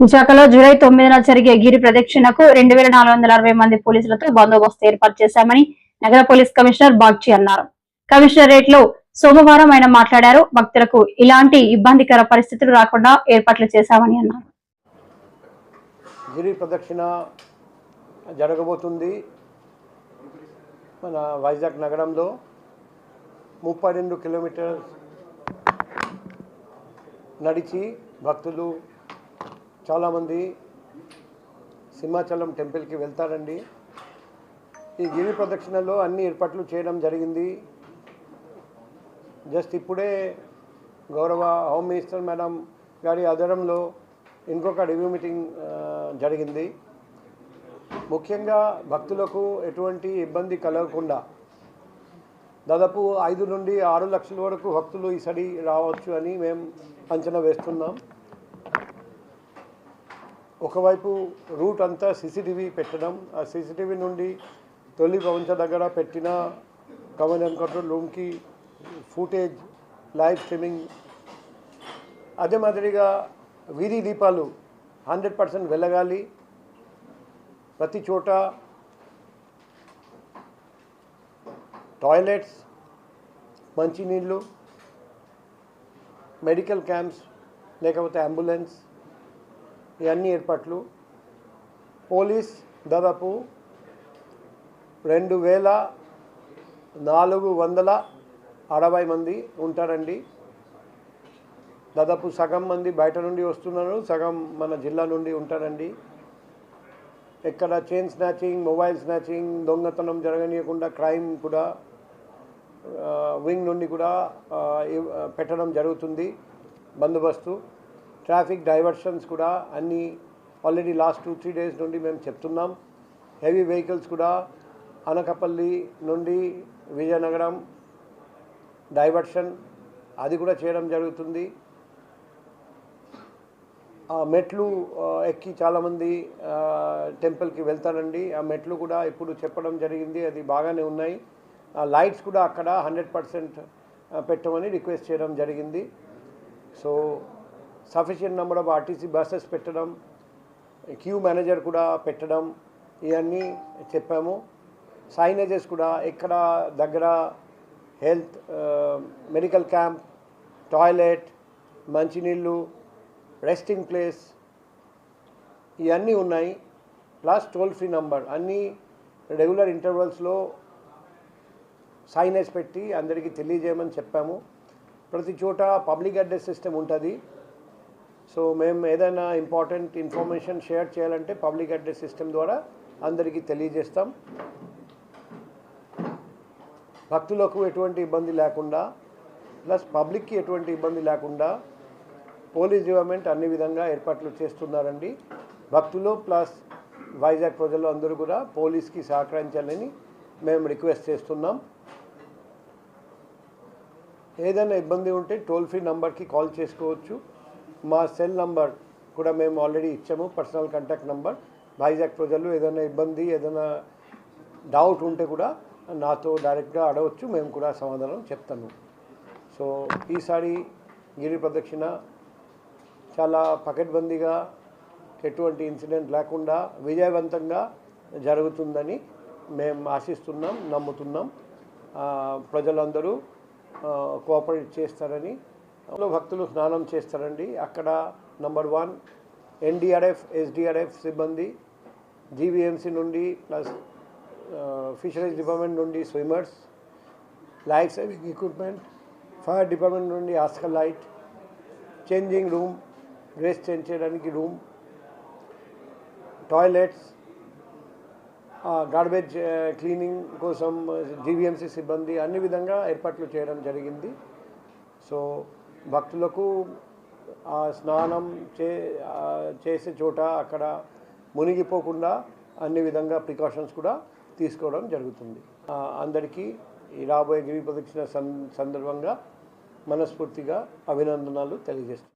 విశాఖలో జూలై తొమ్మిదిన జరిగే గిరి ప్రదక్షిణకు రెండు వేల నాలుగు వందల అరవై మంది పోలీసులతో బందోబస్తు ఏర్పాటు చేశామని నగర పోలీస్ కమిషనర్ బాగ్చి అన్నారు. కమిషనరేట్లో సోమవారం ఆయన మాట్లాడారు. భక్తులకు ఇలాంటి ఇబ్బందికర పరిస్థితులు రాకుండా ఏర్పాట్లు చేశామని అన్నారు. గిరి ప్రదక్షిణ జరగబోతుంది. మన వైజాగ్ నగరంలో ముప్పై రెండు కిలోమీటర్స్ నడిచి భక్తులు చాలామంది సింహాచలం టెంపుల్కి వెళ్తారండి. ఈ గిరి ప్రదక్షిణలో అన్ని ఏర్పాట్లు చేయడం జరిగింది. జస్ట్ ఇప్పుడే గౌరవ హోమ్ మినిస్టర్ మేడం గారి ఆధారంలో ఇంకొక రివ్యూ మీటింగ్ జరిగింది. ముఖ్యంగా భక్తులకు ఎటువంటి ఇబ్బంది కలగకుండా దాదాపు ఐదు నుండి ఆరు లక్షల వరకు భక్తులు ఈసారి రావచ్చు అని మేము అంచనా వేస్తున్నాం. ఒకవైపు రూట్ అంతా సీసీటీవీ పెట్టడం ఆ సీసీటీవీ నుండి తొలి ప్రపంచ దగ్గర పెట్టిన కమాండ్ అండ్ కంట్రోల్ రూమ్కి ఫుటేజ్ లైవ్ స్ట్రీమింగ్ అదే మాదిరిగా వీధి దీపాలు హండ్రెడ్ పర్సెంట్ వెళ్ళగాలి ప్రతి చోట టాయిలెట్స్ మంచినీళ్ళు మెడికల్ క్యాంప్స్ లేకపోతే అంబులెన్స్ ఇవన్నీ ఏర్పాట్లు. పోలీస్ దాదాపు రెండు వేల నాలుగు వందల అరవై మంది ఉంటారండి. దాదాపు సగం మంది బయట నుండి వస్తున్నారు సగం మన జిల్లా నుండి ఉంటారండి. ఎక్కడ చైన్ స్నాచింగ్ మొబైల్ స్నాచింగ్ దొంగతనం జరగనీయకుండా క్రైమ్ కూడా వింగ్ నుండి కూడా పెట్టడం జరుగుతుంది. బందోబస్తు ట్రాఫిక్ డైవర్షన్స్ కూడా అన్నీ already last two three days నుండి మేము చెప్తున్నాం. హెవీ వెహికల్స్ కూడా అనకపల్లి నుండి విజయనగరం డైవర్షన్ అది కూడా చేయడం జరుగుతుంది. ఆ మెట్లు ఎక్కి చాలామంది టెంపుల్కి వెళ్తారండి. ఆ మెట్లు కూడా ఇప్పుడు చెప్పడం జరిగింది. అది బాగానే ఉన్నాయి. ఆ లైట్స్ కూడా అక్కడ హండ్రెడ్ పర్సెంట్ పెట్టమని రిక్వెస్ట్ చేయడం జరిగింది. So sufficient number of RTC buses పెట్టడం క్యూ మేనేజర్ కూడా పెట్టడం ఇవన్నీ చెప్పాము. సైనేజెస్ కూడా ఎక్కడ దగ్గర హెల్త్ మెడికల్ క్యాంప్ టాయిలెట్ మంచినీళ్ళు రెస్టింగ్ ప్లేస్ ఇవన్నీ ఉన్నాయి. ప్లస్ టోల్ ఫ్రీ నంబర్ అన్నీ రెగ్యులర్ ఇంటర్వల్స్లో సైనేజ్ పెట్టి అందరికీ తెలియజేయమని చెప్పాము. ప్రతి చోట పబ్లిక్ అడ్రస్ సిస్టమ్ ఉంటుంది. సో మేము ఏదైనా ఇంపార్టెంట్ ఇన్ఫర్మేషన్ షేర్ చేయాలంటే పబ్లిక్ అడ్రస్ సిస్టమ్ ద్వారా అందరికీ తెలియజేస్తాం. భక్తులకు ఎటువంటి ఇబ్బంది లేకుండా ప్లస్ పబ్లిక్కి ఎటువంటి ఇబ్బంది లేకుండా పోలీస్ డిపార్ట్మెంట్ అన్ని విధంగా ఏర్పాట్లు చేస్తున్నారండి. భక్తులు ప్లస్ వైజాగ్ ప్రజలు అందరూ కూడా పోలీస్కి సహకరించాలని మేము రిక్వెస్ట్ చేస్తున్నాం. ఏదైనా ఇబ్బంది ఉంటే టోల్ ఫ్రీ నంబర్కి కాల్ చేసుకోవచ్చు. మా సెల్ నంబర్ కూడా మేము ఆల్రెడీ ఇచ్చాము పర్సనల్ కాంటాక్ట్ నంబర్. వైజాగ్ ప్రజలు ఏదైనా ఇబ్బంది ఏదైనా డౌట్ ఉంటే కూడా నాతో డైరెక్ట్గా అడగవచ్చు మేము కూడా సమాధానం చెప్తాను సో ఈసారి గిరి ప్రదక్షిణ చాలా పకడ్బందీగా ఎటువంటి ఇన్సిడెంట్ లేకుండా విజయవంతంగా జరుగుతుందని మేము ఆశిస్తున్నాం నమ్ముతున్నాం. ప్రజలందరూ కోఆపరేట్ చేస్తారని భక్తులు స్నానం చేస్తారండి. అక్కడ నంబర్ వన్ ఎన్డీఆర్ఎఫ్ ఎస్డిఆర్ఎఫ్ సిబ్బంది జీవీఎంసీ నుండి ప్లస్ ఫిషరీస్ డిపార్ట్మెంట్ నుండి swimmers life saving equipment fire department నుండి ఆస్కల్ light changing room dress change చేయడానికి రూమ్ టాయిలెట్స్ గార్బేజ్ క్లీనింగ్ కోసం జీవీఎంసీ సిబ్బంది అన్ని విధంగా ఏర్పాట్లు చేయడం జరిగింది. సో భక్తులకు ఆ స్నానం చే చేసే చోట అక్కడ మునిగిపోకుండా అన్ని విధంగా ప్రికాషన్స్ కూడా తీసుకోవడం జరుగుతుంది. అందరికీ ఈ రాబోయే గిరి ప్రదక్షిణ సందర్భంగా మనస్ఫూర్తిగా అభినందనలు తెలియజేస్తున్నాను.